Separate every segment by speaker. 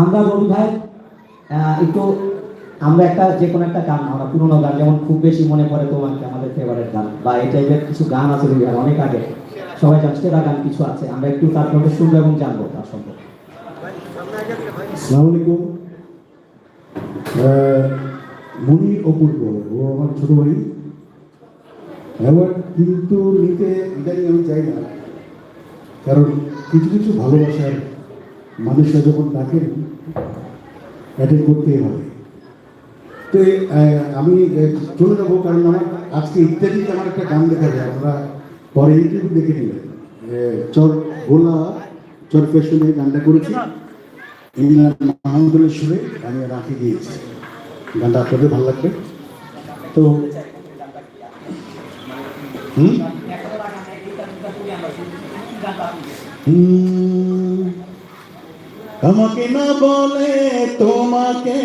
Speaker 1: আমরা রবি ভাই একটু আমরা একটা যে কোনো একটা গান, আমরা পুরোনো গান, যেমন খুব বেশি মনে পড়ে তোমাকে আমাদের ফেভারিট গান? বা এই টাইপের কিছু গান আছে অনেক আগে। সবাই জানছে সেরা গান কিছু আছে। আমরা একটু তার মধ্যে শুনব এবং জানব তার সম্পর্কে।
Speaker 2: আহ, মনি অপূর্ব ও আমার ছোট ভাই। অ্যাওয়ার্ড কিন্তু নিতে ইদানিং আমি চাই না। কারণ কিছু কিছু ভালোবাসার মানুষরা যখন ডাকেন অ্যাটেন্ড করতেই হবে তো আমি চলে যাব কারণ আমার আজকে ইত্যাদিতে আমার একটা গান দেখা যায়। আমরা পরে ইউটিউব দেখে নিলেন চর গোলা, চর ফ্যাশনে গানটা করেছি। মাহমুদুলের সুরে আমি রাখি দিয়েছি। গানটা আপনাদের ভালো লাগবে? তো আমাকে না বলে, তোমাকে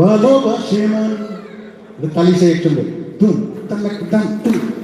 Speaker 2: ভালোবাসে মন তালি সে একটু তুম তনক দম তুম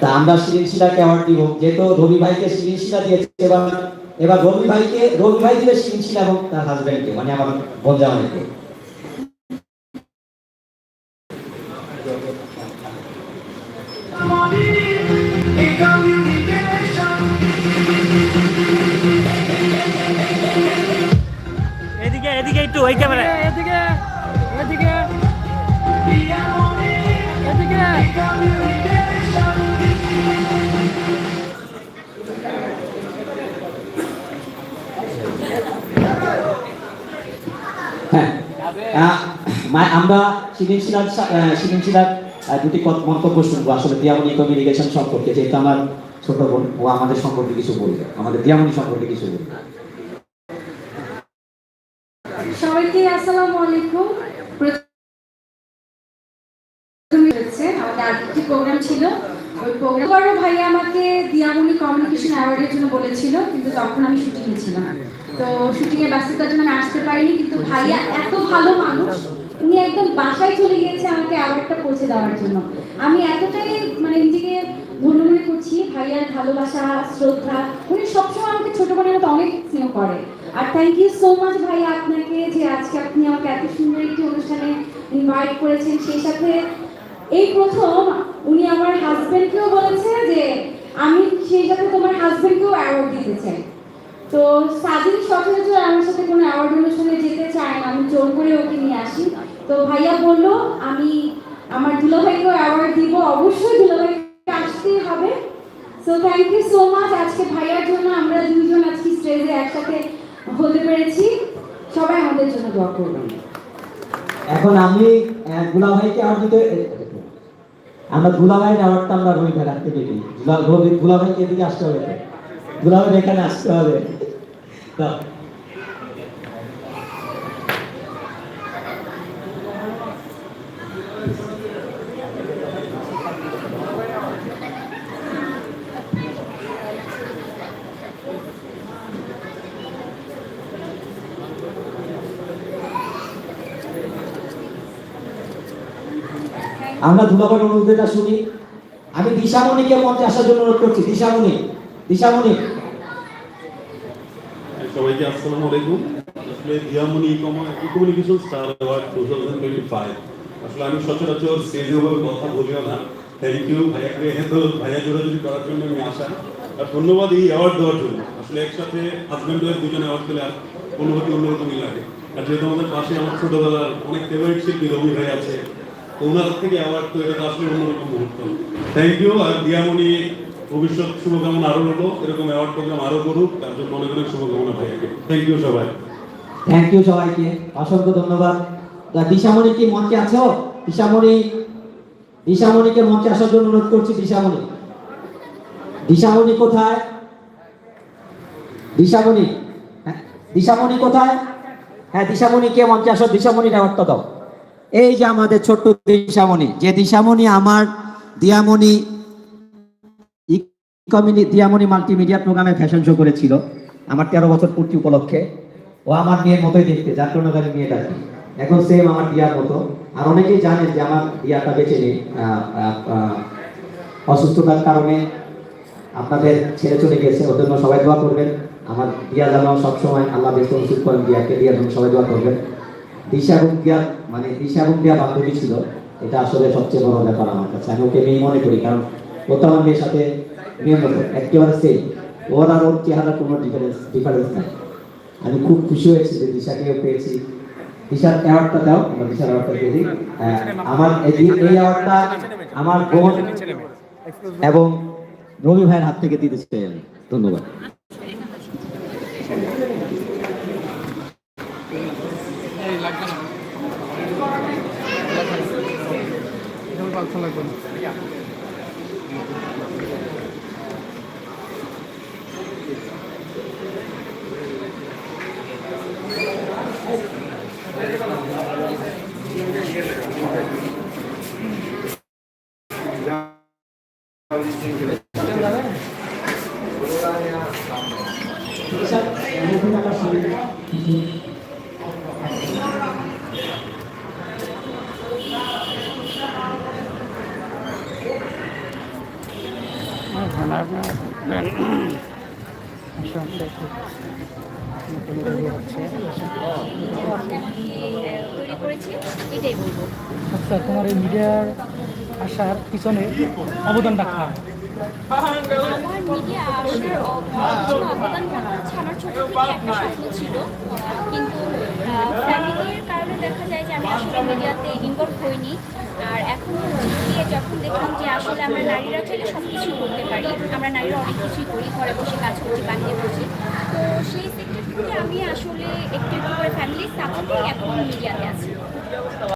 Speaker 1: তা আমরা শিরিন শিলাকে অ্যাওয়ার্ড দিব? যেহেতু রবি ভাইকে শিরিন শিলা দিয়েছে এবার এবার রবি ভাইকে রবি ভাই দিবে এবং তার হাজবেন্ডকে মানে আমার বোন জামাইকে
Speaker 3: এদিকে এদিকে একটু ওই ক্যামেরা
Speaker 4: এদিকে এদিকে এদিকে।
Speaker 1: আমরা দুটি মন্তব্য শুনব। আসলে দিয়ামণি কমিউনিকেশন সম্পর্কে, যেহেতু আমার ছোট বোন, ও আমাদের সম্পর্কে কিছু বলবে। আমাদের দিয়ামণি সম্পর্কে কিছু বলবে।
Speaker 5: সবাইকে আসসালামু আলাইকুম। আরেকটি প্রোগ্রাম ছিল। ওই প্রোগ্রাম বড় ভাই আমাকে দিয়ামণি কমিউনিকেশন অ্যাওয়ার্ডের জন্য বলেছিল, কিন্তু তখন আমি শুটিংয়ে ছিলাম তো শুটিং এর ব্যস্ততার জন্য আসতে পারিনি, কিন্তু ভাইয়া এত ভালো মানুষ, উনি একদম বাসায় চলে গিয়েছে আমাকে অ্যাওয়ার্ডটা পৌঁছে দেওয়ার জন্য। আমি এতটাই মানে নিজেকে ধন্য মনে করছি, ভাইয়ার ভালোবাসা, শ্রদ্ধা, উনি সবসময় আমাকে ছোট বোনের মতো অনেক স্নেহ করে। আর থ্যাংক ইউ সো মাচ ভাইয়া আপনাকে যে আজকে আপনি আমাকে এত সুন্দর একটি অনুষ্ঠানে ইনভাইট করেছেন। সেই সাথে এই প্রথম উনি আমার হাজবেন্ডকেও বলেছে যে, আমি সেই সাথে তোমার হাজবেন্ডকেও অ্যাওয়ার্ড দিতে চাই। তো সাজিন সচরাচর আমার সাথে কোনো অ্যাওয়ার্ড অনুষ্ঠানে যেতে চায় না। আমি জোর করে ওকে নিয়ে আসি। তো ভাইয়া বলল আমি আমার দুলাভাইকেও অ্যাওয়ার্ড দিব। অবশ্যই দুলাভাইকে আসতেই হবে। So thank you so much আজকে ভাইয়ার জন্য আমরা দুইজন আজকে স্টেজে একসাথে হতে পেরেছি। সবাই আমাদের জন্য দোয়া করবেন।
Speaker 1: এখন আমি আহ, দুলা ভাইকে আমার দিতে আমরা দুলা ভাইয়ের অ্যাওয়ার্ডটা আমরা ভাই রাখতে পেরি দুলা- রবি দুলা ভাইকে এদিকে আসতে হবে। দুলা ভাই এখানে আসতে হবে। আমরা দুলাভাইয়ের অনুরোধটা শুনি। আমি দিশামণিকে মঞ্চে আসার জন্য অনুরোধ করছি। দিশামণি দিশামণি।
Speaker 6: সবাইকে আসসালামু আলাইকুম। আসলে Diamoni communication star award two thousand twenty five আসলে আমি সচরাচর স্টেজে ওভাবে কথা বলিও না। থ্যাংক ইউ ভাইয়াকে এত ভাইয়া জোরাজুরি করার জন্য আমি আসা। আর ধন্যবাদ এই অ্যাওয়ার্ড দেওয়ার জন্য। আসলে একসাথে হাজব্যান্ড ওয়াইফ দুজনে অ্যাওয়ার্ড পেলে আর অনুভূতি অন্যরকমই লাগে। আর যেহেতু আমাদের পাশে আমার ছোটবেলার অনেক ফেভারিট শিল্পী রবি ভাই আছে ওনার থেকে অ্যাওয়ার্ড তো এটা আসলে অন্যরকম মুহূর্ত। থ্যাংক ইউ আর দিয়ামণি ভবিষ্যৎ শুভকামনা আরও হলো এরকম অ্যাওয়ার্ড প্রোগ্রাম আরও করুক তার জন্য অনেক অনেক শুভকামনা ভাইয়াকে থ্যাংক ইউ সবাই।
Speaker 1: থ্যাংক ইউ সবাইকে, অসংখ্য ধন্যবাদ। দিশামণি কি মঞ্চে আছো? দিশামণি, দিশামণিকে মঞ্চে আসার জন্য অনুরোধ করছি, দিশামণি। দিশামণি কোথায়? দিশামণি হ্যাঁ দিশামণি কোথায়? হ্যাঁ দিশামণিকে মঞ্চে আসো দিশামণি অ্যাওয়ার্ডটা দাও। এই যে আমাদের ছোট্ট দিশামণি, যে দিশামণি আমার, দিয়ামণি কমিউনি মাল্টিমিডিয়া প্রোগ্রামে ফ্যাশন শো করেছিল। আমার তেরো বছর পূর্তি উপলক্ষে। ও আমার মেয়ের মতোই দেখতে মেয়েটা এখন সেম আমার দিয়ার মতো। আর অনেকেই জানেন যে আমার দিয়াটা বেঁচে নেই। অসুস্থতার কারণে আপনাদের ছেড়ে চলে গেছে, ওর জন্য সবাই দোয়া করবেন। আমার দিয়া সবসময় আল্লাহ নসিব করেন, দিয়াকে দিয়ার জন্য সবাই দোয়া করবেন। দিশা এবং দিয়া মানে দিশা এবং দিয়া বান্ধবী ছিল। এটা আসলে সবচেয়ে বড় ব্যাপার আমার কাছে। আমি ওকে মনে করি, কারণ ও মেয়ের সাথে মতো একেবারে সেম ওর আর ওর চেহারা কোনো ডিফারেন্স ডিফারেন্স নাই। আমি খুব খুশি হয়েছি যে দিশাকেও পেয়েছি। দিশার অ্যাওয়ার্ডটা দাও, আমরা দিশার অ্যাওয়ার্ডটা দিই। আমার এই অ্যাওয়ার্ডটা আমার বোন এবং রবি ভাইয়ের হাত থেকে দিতে চাই আমি। ধন্যবাদ।
Speaker 7: তৈরি করেছি
Speaker 4: আচ্ছা তোমার এই মিডিয়ার আসার পিছনে অবদানটা খা
Speaker 7: আমার মিডিয়া অবদান আমার থেকে একটা ছিল কিন্তু কারণে দেখা যায় যে আমি আসলে মিডিয়াতে হইনি আর এখন গিয়ে যখন দেখলাম যে আসলে আমরা নারীরা চাইলে সব কিছু করতে পারি আমরা নারীরা অনেক কিছুই করি ঘরে বসে কাজ করছি বাহিরে বসে তো সেই সেক্টর থেকে আমি আসলে একটু করে ফ্যামিলির সাপোর্টেই এখন মিডিয়াতে আছি।